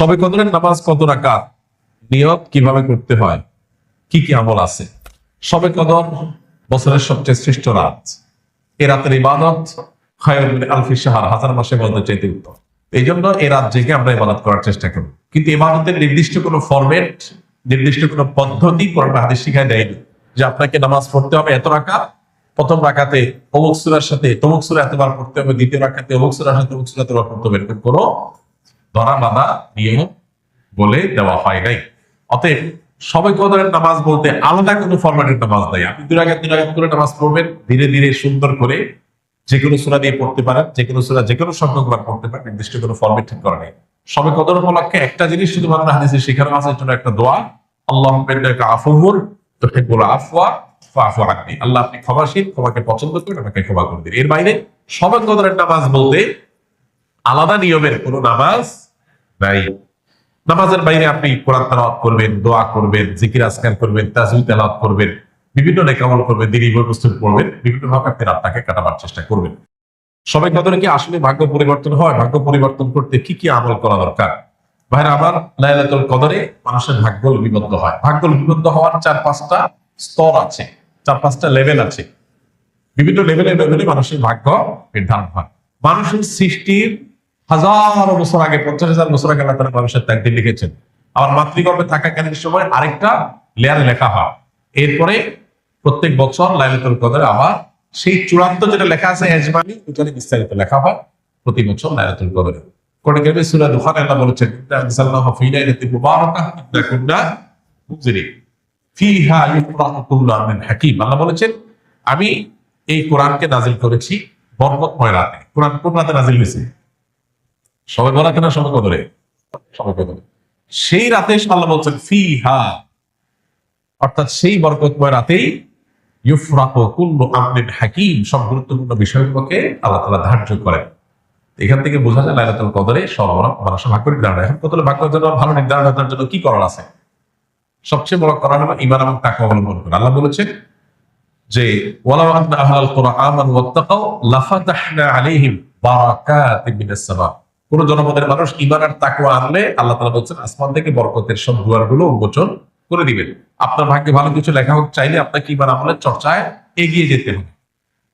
সবে কদরের নামাজ কত রাকাত নিয়ত কীভাবে করতে হয় কি কি আমল আছে সবে কদর বছরের সবচেয়ে শ্রেষ্ঠ রাত এ রাতের ইবাদত আলফি শাহার হাজার মাসে মধ্যে চাইতে উত্তম এই জন্য এ রাত জেগে আমরা ইবাদত করার চেষ্টা করি কিন্তু ইবাদতের নির্দিষ্ট কোনো ফরম্যাট নির্দিষ্ট কোনো পদ্ধতি কোরআন হাদিস শিখায় দেয়নি যে আপনাকে নামাজ পড়তে হবে এত রাকাত প্রথম রাকাতে অমুক সুরার সাথে তমুক সুরা এতবার পড়তে হবে দ্বিতীয় রাকাতে অমুক সুরার সাথে অমুক সুরা এতবার পড়তে হবে এরকম কোনো ধরা বাঁধা নিয়ম বলে দেওয়া হয় নাই। অতএব সবাই কদরের নামাজ বলতে আলাদা কোনো ফরম্যাটের নামাজ নাই। আপনি দুই রাগাত দুই রাগাত করে নামাজ পড়বেন, ধীরে ধীরে সুন্দর করে যে কোনো সুরা দিয়ে পড়তে পারেন, যে কোনো সুরা, যে কোনো সংখ্যক বার পড়তে পারেন, নির্দিষ্ট কোনো ফরম্যাট ঠিক করা নেই। সবে কদর উপলক্ষে একটা জিনিস শুধুমাত্র হাদিসে শেখানো আছে জন্য একটা দোয়া আল্লাহ আফুর তো বলো আফওয়া আননি। আল্লাহ আপনি ক্ষমাশীল, ক্ষমাকে পছন্দ করেন, আমাকে ক্ষমা করে দিন। এর বাইরে সবে কদরের নামাজ বলতে আলাদা নিয়মের কোনো নামাজ নাই। নামাজের বাইরে আপনি কোরআন তেলাওয়াত করবেন, দোয়া করবেন, জিকির আসকার করবেন তাজবি তেলাওয়াত করবেন, বিভিন্ন নেকামল করবেন, দিনী বই পুস্তক পড়বেন, বিভিন্ন ভাবে আপনি রাতটাকে কাটাবার চেষ্টা করবেন। সবাই কদরে কি আসলে ভাগ্য পরিবর্তন হয়, ভাগ্য পরিবর্তন করতে কি কি আমল করা দরকার? ভাইরা, আমার লাইলাতুল কদরে মানুষের ভাগ্য লিপিবদ্ধ হয়। ভাগ্য লিপিবদ্ধ হওয়ার চার পাঁচটা স্তর আছে, চার পাঁচটা লেভেল আছে। বিভিন্ন লেভেলে লেভেলে মানুষের ভাগ্য নির্ধারণ হয়। মানুষের সৃষ্টির হাজার বছর আগে, পঞ্চাশ হাজার বছর আগে আল্লাহ তাআলা মানুষের তাকদির লিখেছেন। আবার মাতৃগর্ভে থাকাকালীন সময় আরেকটা লেয়ারে লেখা হয়। এরপরে প্রত্যেক বছর লাইলাতুল কদরে আবার সেই চূড়ান্ত যেটা লেখা আছে, এজমানি ওখানে বিস্তারিত লেখা হয় প্রতি বছর লাইলাতুল কদরে। কোরআন বলেছেন ইন্না আনজালনাহু ফী কুন্না মুনজিরিন ফিহা আল্লাহ বলেছেন, আমি এই কোরআনকে নাজিল করেছি বরকতময় রাতে। কোরআন কোন রাতে নাজিল হয়েছে? সবাই বলা কেনা সবাই কদরে সেই রাতে আল্লাহ বলছেন ফি হা অর্থাৎ সেই বরকতময় রাতেই হাকিম, সব গুরুত্বপূর্ণ আল্লাহ তাআলা ধার্য করেন। এখান থেকে বোঝা যায় লাইলাতুল কদরে ভাগ্য নির্ধারণ এখন জন্য ভালো নির্ধারণ তার জন্য কি করার আছে? সবচেয়ে বড় করার হলো ইমান এবং টাকা অবলম্বন করা। আল্লাহ বলেছেন যে আন্না আহলাল কুরআন মিনাস কোন জনপদের মানুষ ঈমান আর তাকওয়া আনলে আল্লাহ তালা বলছেন, আসমান থেকে বরকতের সব দুয়ারগুলো উন্মোচন করে দিবেন। আপনার ভাগ্যে ভালো কিছু লেখা হোক, চাইলে আপনাকে ঈমান আমলের চর্চায় এগিয়ে যেতে হবে।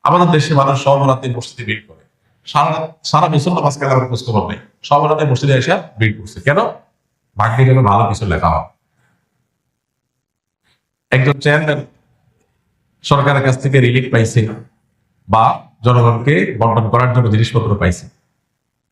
আমাদের দেশে মানুষ সর্বরাতে মসজিদে ভিড় করে। সারা সারা বছর কালামের খোঁজ সর্বরাতে মসজিদে এসে ভিড় করছে। কেন? ভাগ্যে যেন ভালো কিছু লেখা হয়। একজন চেয়ারম্যান সরকারের কাছ থেকে রিলিফ পাইছে বা জনগণকে বন্টন করার জন্য জিনিসপত্র পাইছে।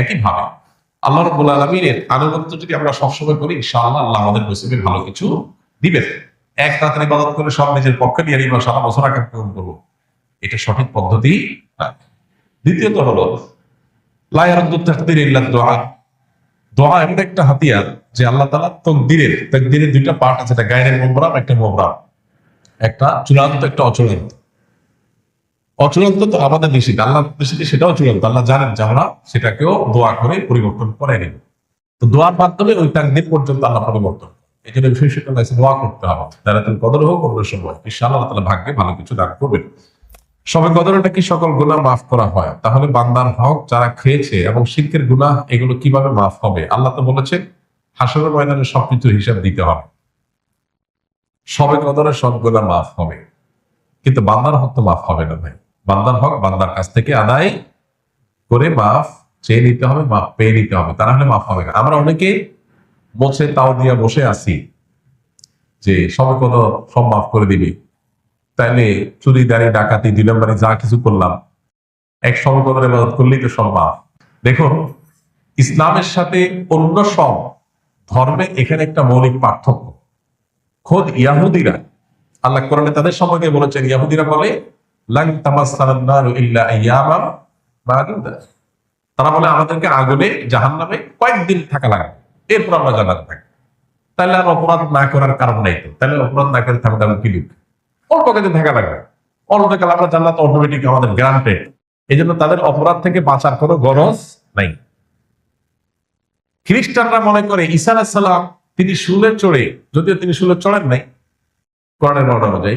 একই ভাবে আল্লাহ রব্বুল আলমিনের আনুগত্য যদি আমরা সবসময় করি, ইনশাআল্লাহ আল্লাহ আমাদের নসিবে ভালো কিছু দিবেন। এক রাতের ইবাদত করে সব নিজের পক্ষে নিয়ে নিব সারা বছর আগে পূরণ করব। এটা সঠিক পদ্ধতি দ্বিতীয়ত হলো দোয়া। দোয়া এমন একটা হাতিয়ার যে আল্লাহ তালা তকদিরের তকদিরের দুইটা পার্ট আছে, একটা গায়ের মোবরাম একটা মোবরাম একটা চূড়ান্ত, একটা অচূড়ান্ত। অচূড়ান্ত তো আমাদের নিষিদ্ধ আল্লাহ নিষিদ্ধ সেটাও চূড়ান্ত। আল্লাহ জানেন যে আমরা সেটাকেও দোয়া করে পরিবর্তন করে নিব। তো দোয়ার মাধ্যমে ওই তাকদির পর্যন্ত আল্লাহ পরিবর্তন এই জন্য বিশেষ করে দোয়া করতে হবে। যারা তুমি কদর হোক অন্য সময়। ইনশাআল্লাহ আল্লাহ তালা ভাগ্যে ভালো কিছু দান করবেন। সবে কদরে নাকি সকল গুনাহ মাফ করা হয়? তাহলে বান্দার হক যারা খেয়েছে এবং শিল্পের গুনাহ, এগুলো কীভাবে মাফ হবে? আল্লাহ তো বলেছেন, হাসরের ময়দানে সবকিছু হিসাব দিতে হবে। সবে কদরে সব গুনাহ মাফ হবে। কিন্তু বান্দার হক তো মাফ হবে না ভাই। বান্দার হক, বান্দার কাছ থেকে আদায় করে মাফ চেয়ে নিতে হবে, মাফ পেয়ে নিতে হবে। তা হলে মাফ হবে না। আমরা অনেকে মোছে তাও দিয়া বসে আছি যে সবে কদর সব মাফ করে দিবি। তাইলে চুরি দাঁড়িয়ে ডাকাতি দুই নম্বরে যা কিছু করলাম, এক সমকদরে মদত করলেই তো সব মাফ। দেখুন ইসলামের সাথে অন্য সব ধর্মে এখানে একটা মৌলিক পার্থক্য। খোদ ইয়াহুদিরা, আল্লাহ কোরআনে তাদের সম্পর্কে বলেছেন, ইয়াহুদিরা বলে লাং তামাসসানান ইল্লা আইয়ামাম মাদুদা তারা বলে, আমাদেরকে আগুনে, জাহান্নামে কয়েকদিন থাকা লাগবে। এরপর আমরা জানাতে থাকি তাহলে আর অপরাধ না করার কারণ নাই তো। তাহলে অপরাধ না করে থাকা কি লিখ অল্প কাজে থাকা লাগবে। অল্প কালে আমরা জান্নাত অটোমেটিক আমাদের গ্রান্টেড এই জন্য তাদের অপরাধ থেকে বাঁচার কোনো গরজ নাই। খ্রিস্টানরা মনে করে, ঈসা আলাহিসাল্লাম তিনি শুলে চড়ে, যদিও তিনি শুলে চড়েন নাই, কোরআনের বর্ণনা অনুযায়ী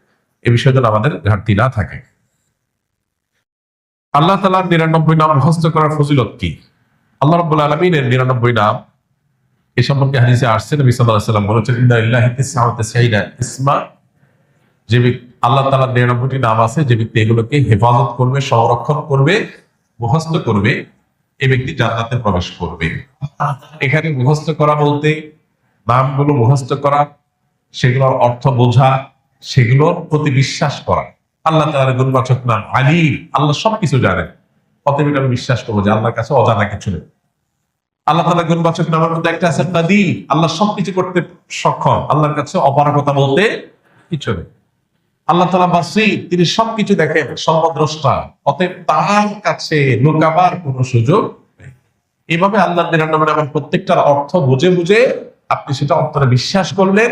এ বিষয়ে যেন আমাদের ঘাটতি না থাকে। আল্লাহ তালার নিরানব্বই নাম মুখস্থ করার ফজিলত কি? আল্লাহ রব্বুল আলমিনের নিরানব্বই নাম, এ সম্পর্কে হাদিসে আসছে, নবী সাল্লাল্লাহু আলাইহি বলেছেন ইসমা। যে আল্লাহ তাআলার নিরানব্বইটি নাম আছে, যে ব্যক্তি এগুলোকে হেফাজত করবে, সংরক্ষণ করবে, মুখস্থ করবে এই ব্যক্তি জান্নাতে প্রবেশ করবে। এখানে মুখস্থ করা বলতে নামগুলো মুখস্থ করা, সেগুলোর অর্থ বোঝা সেগুলোর প্রতি বিশ্বাস করা। আল্লাহ তাআলার গুণবাচক নাম আলিম আল্লাহ সবকিছু জানেন। অতএব এটা আমি বিশ্বাস করব যে আল্লাহর কাছে অজানা কিছু নেই। আল্লাহ তালা গুণবাচক নামের মধ্যে একটা আছে কাদি আল্লাহ সবকিছু করতে সক্ষম। আল্লাহর কাছে অপারগতা বলতে কিছু নেই। আল্লাহ তালা বাসি তিনি সবকিছু দেখেন সর্বদ্রষ্টা অতএব তার কাছে লুকাবার কোন সুযোগ নেই। এইভাবে আল্লাহ নামের প্রত্যেকটার অর্থ বুঝে বুঝে আপনি সেটা অন্তরে বিশ্বাস করলেন।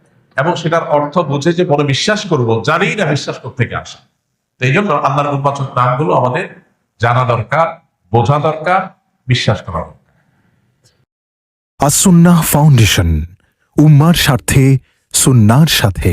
এবং সেটার অর্থ বুঝে যে মনে বিশ্বাস করব জানি না বিশ্বাস থেকে আসে। তো এই জন্য আল্লাহর গুণবাচক নামগুলো আমাদের জানা দরকার, বোঝা দরকার, বিশ্বাস করা দরকার। ফাউন্ডেশন, উম্মার স্বার্থে, সুন্নার সাথে।